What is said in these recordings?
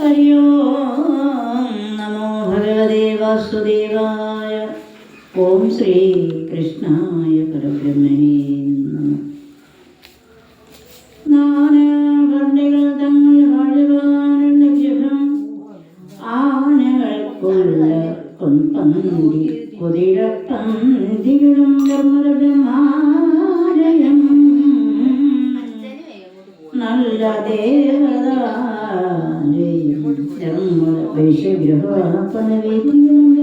ഹരി ഓം നമോ ഭഗവതേ വാസുദേവായ. ഓം ശ്രീ കൃഷ്ണായ പരബ്രഹ്മണേ നമഃ. നാനാവർണികൾ തങ്ങൾ വാഴുവാനുള്ള ഗ്രഹം ആനകൾക്കുള്ള പൊൻപന്തി കുതിരപ്പന്തികളും ധർമ്മരമാലയം നല്ല ദേവതാലയം वैश्यगृहापनवेद्याम्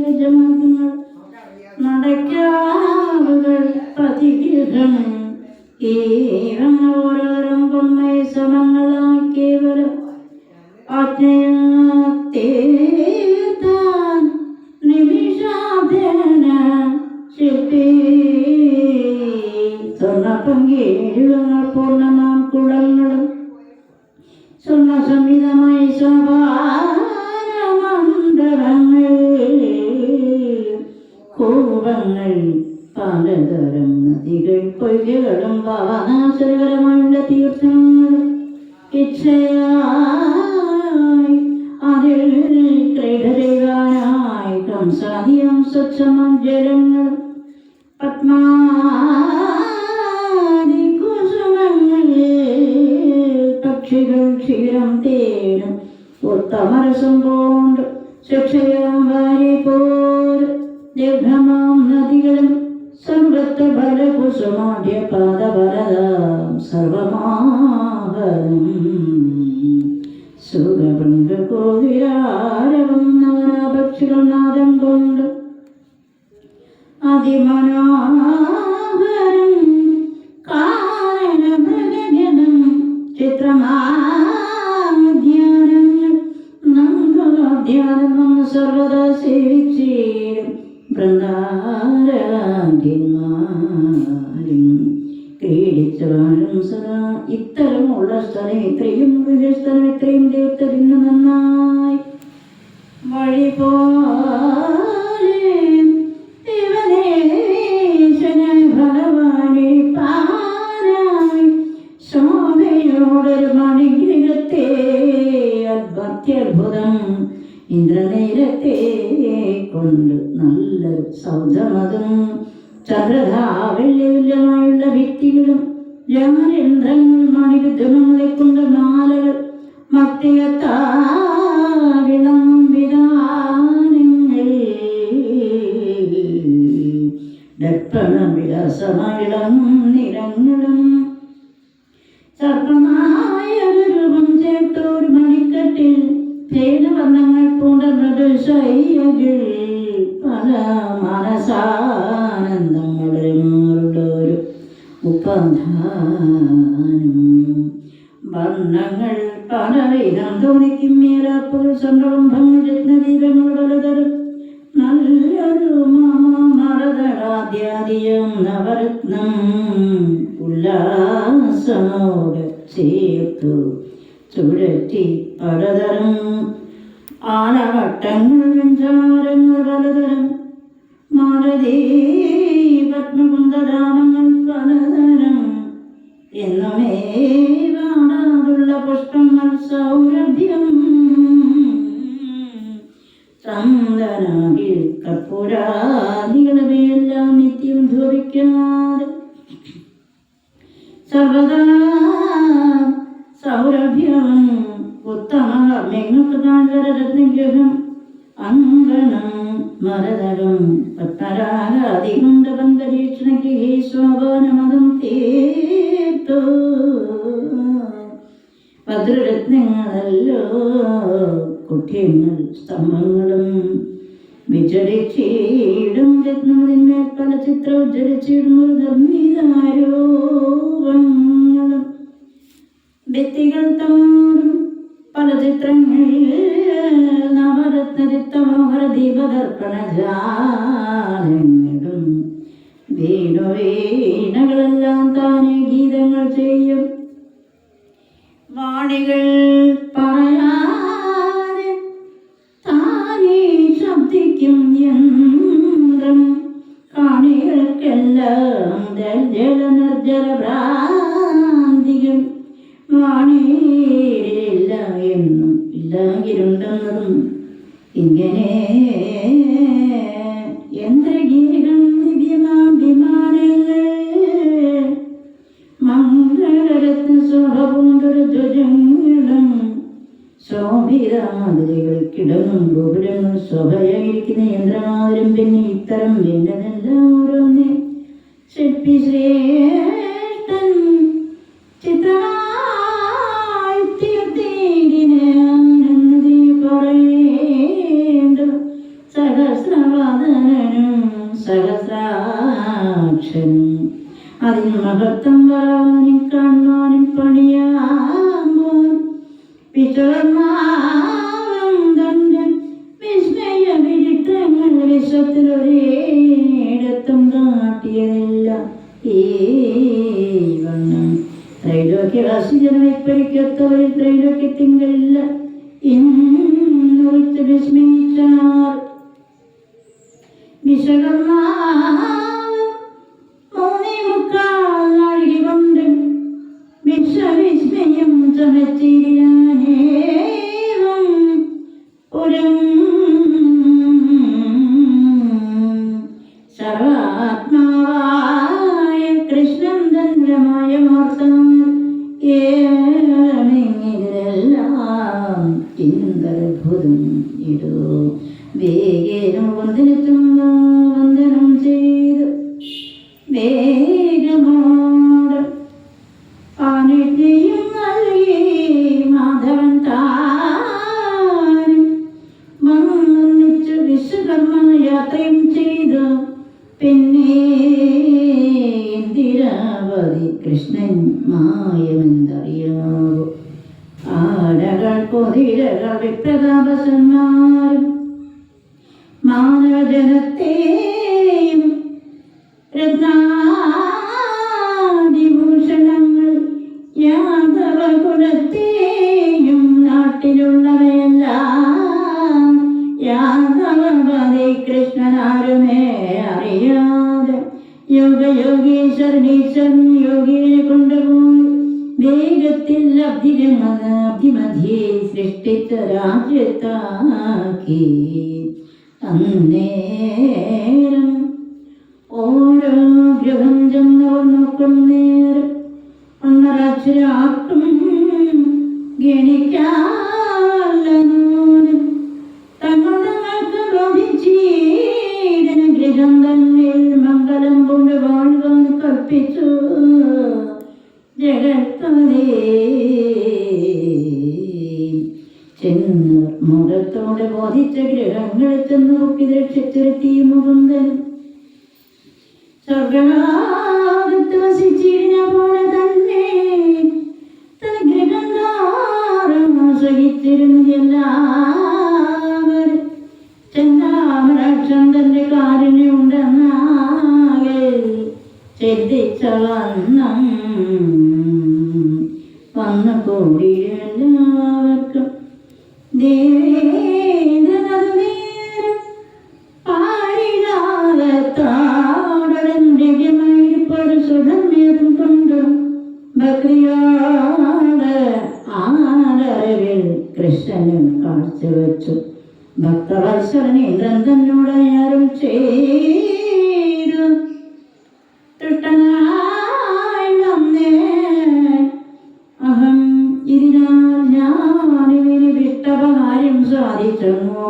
പൊയ്കകളും പാവനാസുരകരമായുള്ള തീർത്ഥങ്ങളും ഇച്ഛയായി അതിൽ ക്രീഡരുവാനായി കംസാദിയം സ്വച്ഛമം ജലങ്ങളും പത്മാതി കുസുമങ്ങളിൽ പക്ഷികൾ ക്ഷീരം തേനും ഉത്തമരസം കൊണ്ട് ശിക്ഷയാം വാരി പോർ ദീർഘമാം ഫലകുസുമാഢ്യ പാദഭരതാം സർവമാഹരം സുഖഭംഗ കോവിരാരവം നവനാപക്ഷികൾ നാദം കൊണ്ട് അതിമനോഹരം കാരണമൃഗജനം ചിത്രമാധ്യാനങ്ങൾ നന്ദോദ്യാനം സർവദാ സേവിച്ചേരും ബൃന്ദാരന്മാരും ഇത്തരമുള്ള സ്ഥലം ഇത്രയും സ്ഥലം ഇത്രയും തീർത്തതിന് നന്നായി. വഴി പോലെ ദേവദേശനായ ഭഗവാനെ ഭിത്തികളും ജാനേന്ദ്രങ്ങൾ മണിരുദ്ധമങ്ങളെ കൊണ്ട് മാലകൾ മക്തിയത്താവിളം വിധാനങ്ങൾ ദർപ്പണ വിലാസമയിളം നിറങ്ങളും സർപ്പമായ രൂപം ചേർത്തൊരു മണിക്കെട്ടിൽ തേനവർണങ്ങൾ പൂണ്ട മൃദുശയ്യകൾ പല മനസാനന്ദങ്ങളും ഉപാധാനം. വർണങ്ങൾ പലവിധം തോന്നിക്കും മേലാപ്പുകൾ സംരംഭങ്ങൾ രത്നദീപങ്ങൾ പലതരം നല്ലൊരു മറതടാദ്യാദിയം നവരത്നം ഉല്ലാസമോട് ചേർത്തു ചുഴറ്റി പലതരം ആനവട്ടങ്ങൾ വെഞ്ചാരങ്ങൾ പലതരം മാലതീ പത്മകുന്ദരാമങ്ങൾ പലതരം. എന്നുമേ കാണാതുള്ള പുഷ്പങ്ങൾ സൗരഭ്യം. ചന്ദനാകിൽ കർപ്പൂരാദികളവയെല്ലാം നിത്യം ധൂപിക്കാതെ സർവദാ സൗരഭ്യം. ഉത്തമ നിങ്ങൾക്ക് താഴ്വരരത്നഗ്രഹം അങ്കണം. മരതകം പത്മരാഗാദികൊണ്ട് പന്തരീക്ഷണയ്ക്ക് ഹേ ശോഭനമതം തീർത്തു. ഭദ്രരത്നങ്ങളല്ലോ കുട്ടിയങ്ങൾ സ്തംഭങ്ങളും വിചരിച്ചിടും. രത്നത്തിന്മേൽ പല ചിത്രം ഉജ്ജരിച്ചിടുമ്പോൾ ധർമ്മീതാരോപങ്ങളും ഭിത്തികൾ തോറും പല ചിത്രങ്ങളിൽ നവരത്നരിത്തമോഹര ദീപദർപ്പണ ജാലങ്ങളും വീണു വീണകളെല്ലാം താനെ ഗീതങ്ങൾ ചെയ്യും. വാണികൾ പറയാതെ ജല നിർജല ഭ്രാന്തികൾ ഇങ്ങനെ യന്ത്രഗീതം ദിവ്യമാം വിമാനങ്ങൾ. മംഗളരത്ന ശോഭപൂണ്ടൊരു ധ്വജങ്ങളും ശോഭിതമാതിരികൾ കിടങ്ങും ഗോപുരങ്ങൾ ശോഭയായിരിക്കുന്ന യന്ത്രമാതിരം പിന്നെ ഇത്തരം വേണ്ടതെല്ലാം ഓരോന്നേ? ശില്പി ശ്രേഷ്ഠൻ വിശ്വവിസ്മയം ചമച്ചിരിയാനേവം പുരം സർവാത്മാവായ കൃഷ്ണൻ തന്ത്രമായ മാർത്തം ഏമെങ്കിലെല്ലാം ചിന്തരഭുതം ഇടൂ. വേഗേനം വന്ദനത്തുന്നു രത്നാദിഭൂഷണങ്ങൾ യാദവ കുലത്തെയും നാട്ടിലുള്ളവയെല്ലാം യാദവപതി കൃഷ്ണനാരുമേ അറിയാതെ യോഗയോഗീശ്വരനീശ്വരൻ യോഗിയെ കൊണ്ടുപോയി വേഗത്തിൽ അബ്ധിരമെന്ന് അബ്ദിമധ്യേ സൃഷ്ടിച്ച രാജ്യത്താക്കി അന്നേരം ഓരോ ഗ്രഹം ചെന്നവർ നോക്കുന്നേരം ഒന്നരക്ഷരാട്ടും ഗണിക്കാലും சித்தி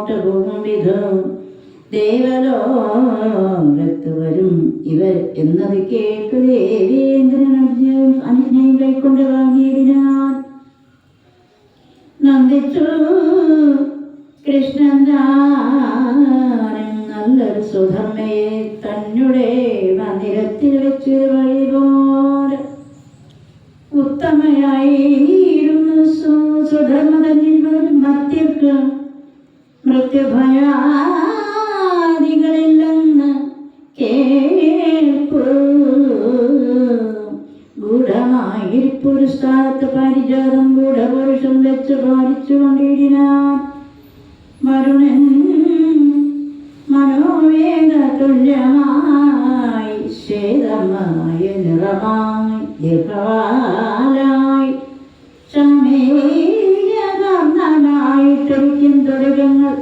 വിധം ദേവലോകത്ത് വരും ഇവർ എന്നത് കേട്ടു ദേവേന്ദ്രൻ അനുജ്ഞയും കൈക്കൊണ്ട് വാങ്ങിയതിനാൽ. നന്ദിച്ചു. കൃഷ്ണൻ താനും നല്ലൊരു സുധർമ്മയെ തന്നെ മന്ദിരത്തിൽ വെച്ച് പാരിജാതം ഗൂഢപുരുഷം വെച്ച് പാലിച്ചു കൊണ്ടിടിനാർ. വരുണൻ മനോവേദ തുല്യമായി ശ്വേതമായ നിറമായി ദീർഘവാലായി സമേയകർണനായിട്ടിരിക്കും തുടരങ്ങൾ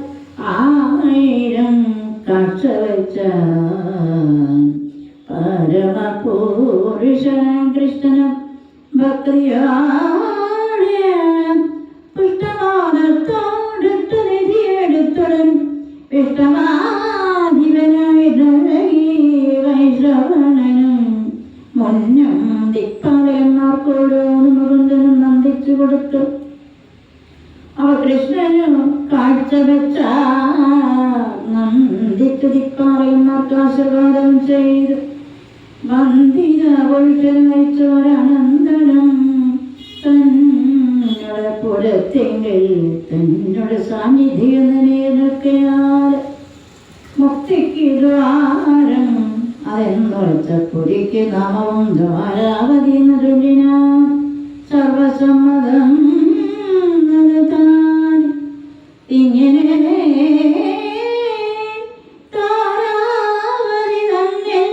ആയിരം കാഴ്ച വെച്ച പുരത്തെങ്കിൽ തന്നോട് സാന്നിധ്യം നിലനിൽക്കയാൽ മുക്തിക്ക് ദ്വാരം അതെന്നുറച്ച പുരിക്ക് നാമവും ദ്വാരാവതി നരുളിന സർവസമ്മതം താൻ ഇങ്ങനെ താരാവതി തന്നിൽ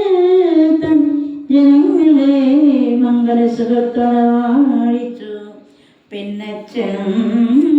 ജനങ്ങളെ പിന്നെ ചെന്നു